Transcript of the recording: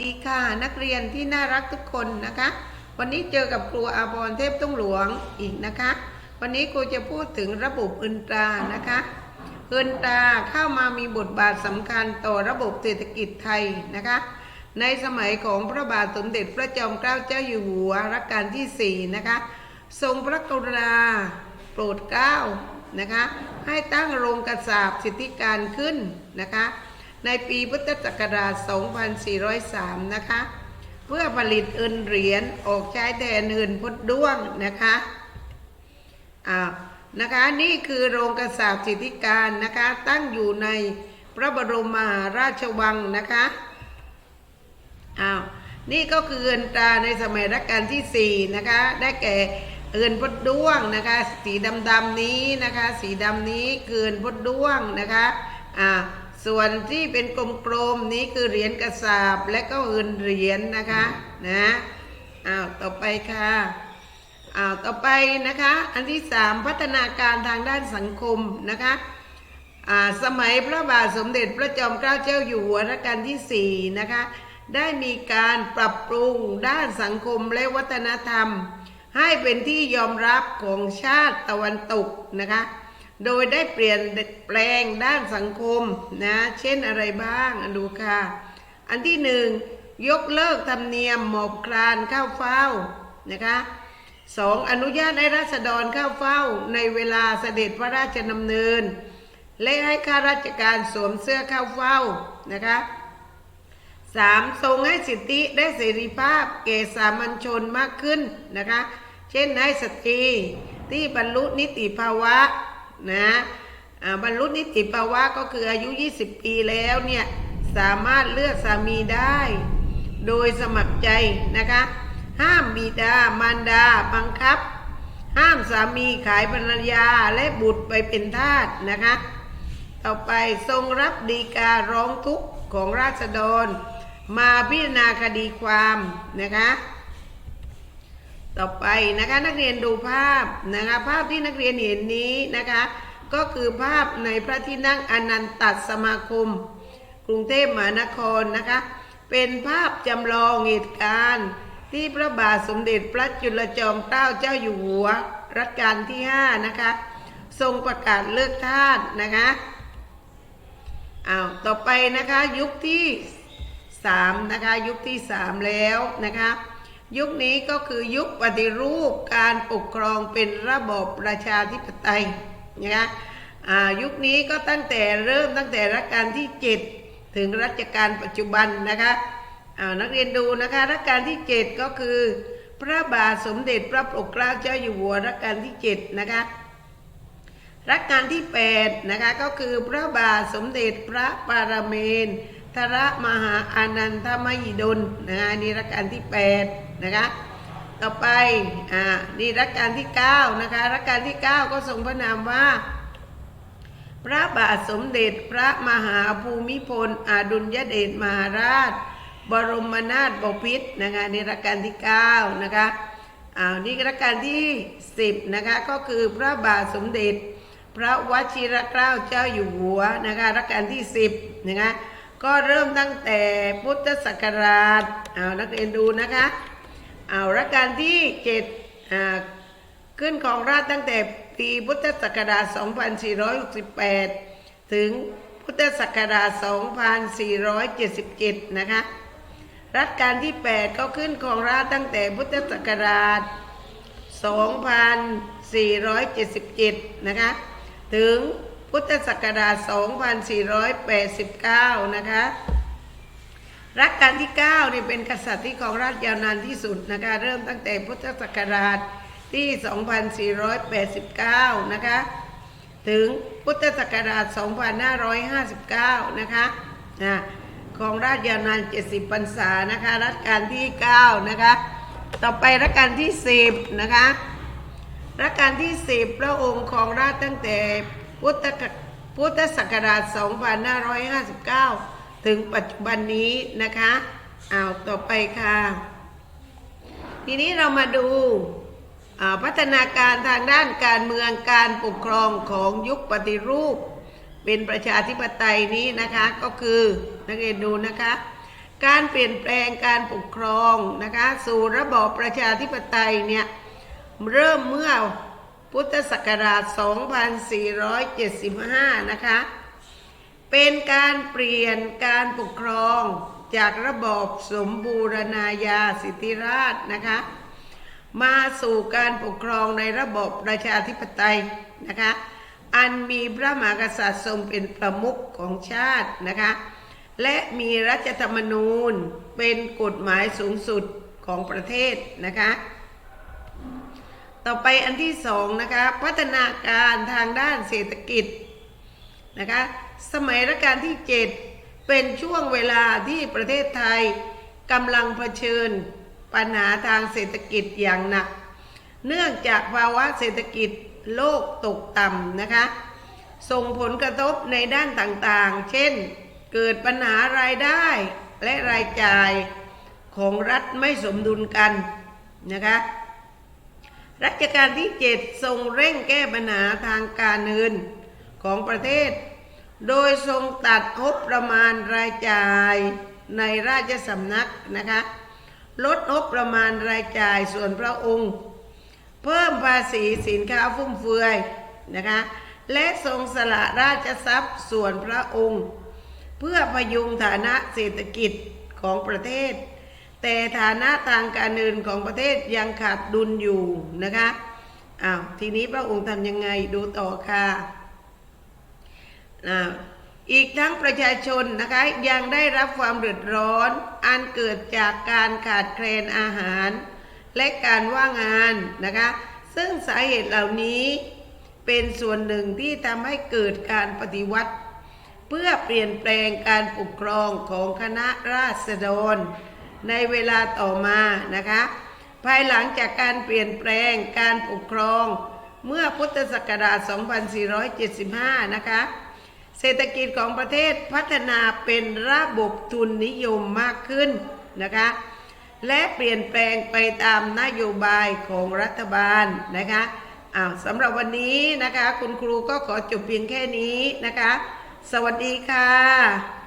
ดีค่ะ นักเรียนที่น่ารักทุกคนนะคะ วันนี้เจอกับครูอาภรณ์เทพตุ้งหลวงอีกนะคะ วันนี้ครูจะพูดถึงระบบอึนตรานะคะอึนตราเข้ามามีบทบาทสำคัญต่อระบบเศรษฐกิจไทยนะคะ ในสมัยของพระบาทสมเด็จพระจอมเกล้าเจ้าอยู่หัวรัชกาลที่ 4 นะคะ ทรงพระกรุณาโปรดเกล้านะคะ ให้ตั้งโรงกระสาบสิทธิการขึ้นนะคะ ในปีพุทธศักราช 2403 นะคะ เพื่อผลิตเอินเหรียญออกใช้แทนเอินพดด้วงนะคะอ่านะคะนี่คือโรงกระสาบสิทธิการนะคะตั้งอยู่ในพระบรมมหาราชวังนะคะอ้าวนี่ก็คือเอินตราในสมัยรัชกาลที่ 4 นะคะ ได้แก่เอินพดด้วงนะคะ สีดำๆนี้นะคะ สีดำนี้เอินพดด้วงนะคะอ่า ส่วนที่เป็นกลมๆนี้คือเหรียญกระสาบและก็เอินเหรียญนะคะนะอ้าวต่อไปค่ะอ้าวต่อไปนะคะ อันที่สามพัฒนาการทางด้านสังคมนะคะอ่าสมัยพระบาทสมเด็จพระจอมเกล้าเจ้าอยู่หัวรัชกาลที่สี่นะคะ ได้มีการปรับปรุงด้านสังคมและวัฒนธรรม ให้เป็นที่ยอมรับของชาติตะวันตกนะคะ โดยได้เปลี่ยนแปลงด้านสังคมนะเช่นอะไรบ้างดูค่ะ อันที่หนึ่งยกเลิกธรรมเนียมหมอบคลานเข้าเฝ้านะคะสองอนุญาตให้ราษฎรเข้าเฝ้าในเวลาเสด็จพระราชดำเนิน และให้ข้าราชการสวมเสื้อเข้าเฝ้านะคะสามทรงให้สิทธิและเสรีภาพแก่สามัญชนมากขึ้นนะคะ เช่นให้สตรีที่บรรลุนิติภาวะ นะบรรลุนิติภาวะก็คืออายุ 20 ปีแล้วเนี่ยสามารถเลือกสามีได้ โดยสมัครใจนะคะ ห้ามบิดามารดาบังคับ ห้ามสามีขายภรรยาและบุตรไปเป็นทาสนะคะ ต่อไปทรงรับดีการร้องทุกข์ของราษฎร มาพิจารณาคดีความนะคะ ต่อไปนะคะนักเรียนดูภาพนะคะภาพที่นักเรียนเห็นนี้นะคะก็คือภาพในพระที่นั่งอนันตสมาคม กรุงเทพมหานครนะคะเป็นภาพจำลองเหตุการณ์ ที่พระบาทสมเด็จพระจุลจอมเกล้าเจ้าอยู่หัวรัชกาลที่5นะคะทรงประกาศเลิกทาสนะคะอ้าวต่อไปนะคะยุคที่3นะคะยุคที่ 3 แล้วนะคะ ยุคนี้ก็คือยุคปฏิรูปการปกครองเป็นระบอบประชาธิปไตยนะคะอ่ายุคนี้ก็ตั้งแต่เริ่มตั้งแต่รัชกาลที่ 7 ถึงรัชกาลปัจจุบันนะคะนักเรียนดูนะคะรัชกาลที่ 7 ก็คือ พระบาทสมเด็จพระปกเกล้าเจ้าอยู่หัวรัชกาลที่ 7 นะคะรัชกาลที่8นะคะก็คือพระบาทสมเด็จพระปรเมนท ทระมหาอานันทมหิดลนะคะนี่รัชกาลที่8นะคะต่อไปอ่านี่รัชกาลที่9นะคะรัชกาลที่ 9 ก็ทรงพระนามว่า พระบาทสมเด็จพระมหาภูมิพลอดุลยเดชมหาราช บรมนาถบพิตรนะคะนี่รัชกาลที่9นะคะอ้าวนี่รัชกาลที่ 10นะคะก็คือพระบาทสมเด็จ พระวชิรเกล้าเจ้าอยู่หัวนะคะรัชกาลที่ 10นะคะ ก็เริ่มตั้งแต่พุทธศักราชเอานักเรียนดูนะคะเอารัชกาลที่เจ็ดอ่าขึ้นของราชตั้งแต่ปีพุทธศักราช 2468 ถึงพุทธศักราช 2477 นะคะ รัชกาลที่ 8 ก็ขึ้นของราชตั้งแต่พุทธศักราช 2477 นะคะ ถึง พุทธศักราช 2489 นะคะ รัชกาลที่ 9 นี่เป็นกษัตริย์ที่ของราชยาวนานที่สุดนะคะ เริ่มตั้งแต่พุทธศักราชที่ 2489 นะคะ ถึงพุทธศักราช 2559 นะคะอ่าของราชยาวนาน 70 พรรษานะคะ รัชกาลที่ 9 นะคะ ต่อไปรัชกาลที่ 10 นะคะ รัชกาลที่ 10 พระองค์ของราชตั้งแต่ พุทธกพุทธศักราช 2559 ถึงปัจจุบันนี้นะคะอ้าวต่อไปค่ะ ทีนี้เรามาดูาพัฒนาการทางด้านการเมืองการปกครองของยุคปฏิรูป เป็นประชาธิปไตยนี้นะคะก็คือนักเรียนดูนะคะ การเปลี่ยนแปลงการปกครองนะคะสู่ระบอบประชาธิปไตยเนี่ยเริ่มเมื่อ พุทธศักราช 2475 นะคะ เป็นการเปลี่ยนการปกครองจากระบอบสมบูรณาญาสิทธิราชนะคะ มาสู่การปกครองในระบบประชาธิปไตยนะคะ อันมีพระมหากษัตริย์ทรงเป็นประมุขของชาตินะคะ และมีรัฐธรรมนูญเป็นกฎหมายสูงสุดของประเทศนะคะ ต่อไปอันที่สองนะคะพัฒนาการทางด้านเศรษฐกิจนะคะสมัยรัชกาลที่ 7 เป็นช่วงเวลาที่ประเทศไทยกำลังเผชิญปัญหาทางเศรษฐกิจอย่างหนัก เนื่องจากภาวะเศรษฐกิจโลกตกต่ำนะคะ ส่งผลกระทบในด้านต่างๆ เช่น เกิดปัญหารายได้และรายจ่ายของรัฐไม่สมดุลกันนะคะ รัชกาลที่ 7 ทรงเร่งแก้ปัญหาทางการเงินของประเทศ โดยทรงตัดงบประมาณรายจ่ายในราชสำนักนะคะ ลดงบประมาณรายจ่ายส่วนพระองค์ เพิ่มภาษีสินค้าฟุ่มเฟือยนะคะ และทรงสละราชทรัพย์ส่วนพระองค์ เพื่อพยุงฐานะเศรษฐกิจของประเทศ แต่ฐานะทางการเงินของประเทศยังขาดดุลอยู่นะคะอ้าวทีนี้พระองค์ทำยังไงดูต่อค่ะอ่าอีกทั้งประชาชนนะคะยังได้รับความเดือดร้อนอันเกิดจากการขาดแคลนอาหาร และการว่างงานนะคะซึ่งสาเหตุเหล่านี้เป็นส่วนหนึ่งที่ทำให้เกิดการปฏิวัติ เพื่อเปลี่ยนแปลงการปกครองของคณะราษฎร ในเวลาต่อมานะคะ ภายหลังจากการเปลี่ยนแปลงการปกครอง เมื่อพุทธศักราช 2475 นะคะ เศรษฐกิจของประเทศพัฒนาเป็นระบบทุนนิยมมากขึ้นนะคะ และเปลี่ยนแปลงไปตามนโยบายของรัฐบาลนะคะอ้าวสำหรับวันนี้นะคะ คุณครูก็ขอจบเพียงแค่นี้นะคะ สวัสดีค่ะ